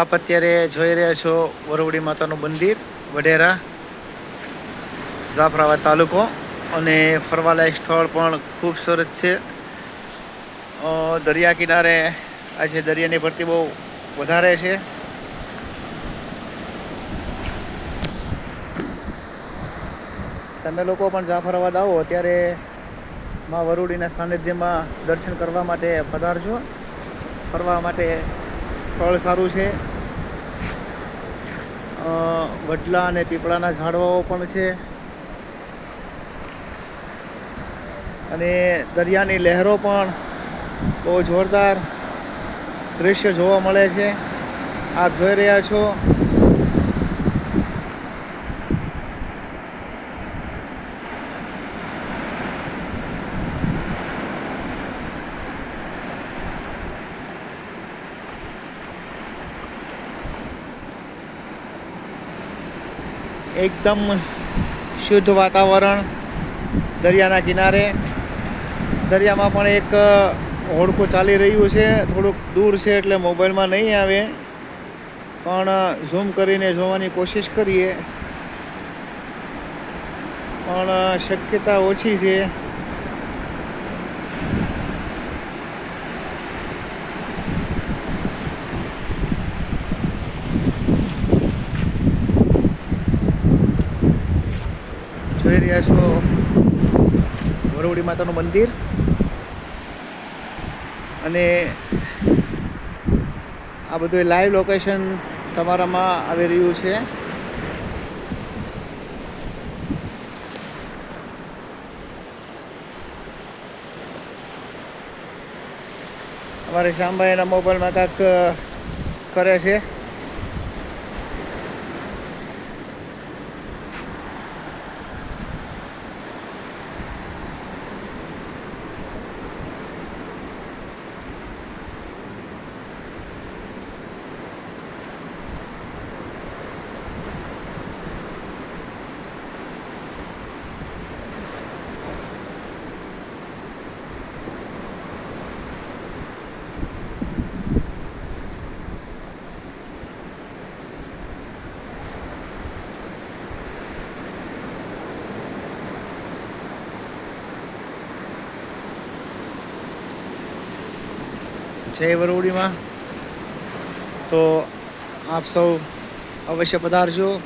આપ અત્યારે જોઈ રહ્યા છો વરવડી માતાનું મંદિર વડેરા જાફરાબાદ તાલુકો અને ફરવાલાયક સ્થળ પણ ખૂબ સરસ છે. દરિયા કિનારે આજે દરિયાની ભરતી બહુ વધારે છે. તમે લોકો પણ જાફરાબાદ આવો ત્યારે માં વરુડીના સાનિધ્યમાં દર્શન કરવા માટે પધારજો. ફરવા માટે સ્થળ સારું છે. વડલા અને પીપળાના ઝાડવાઓ પણ છે. અને દરિયાની લહેરો પણ બહુ જોરદાર દૃશ્ય જોવા મળે છે. આપ જોઈ રહ્યા છો એકદમ શુદ્ધ વાતાવરણ દરિયાના કિનારે. દરિયામાં પણ એક હોડકું ચાલી રહ્યું છે. થોડુંક દૂર છે એટલે મોબાઈલમાં નહીં આવે. પણ ઝૂમ કરીને જોવાની કોશિશ કરીએ. પણ શક્યતા ઓછી છે. જોઈ રહ્યા છો વરવડી માતાનું મંદિર. અને આ બધું લાઈવ લોકેશન તમારામાં આવી રહ્યું છે. અમારે શ્યામભાઈના મોબાઈલમાં કાંક કરે છે. જય વરોડીમાં. તો આપ સૌ અવશ્ય પધારજો.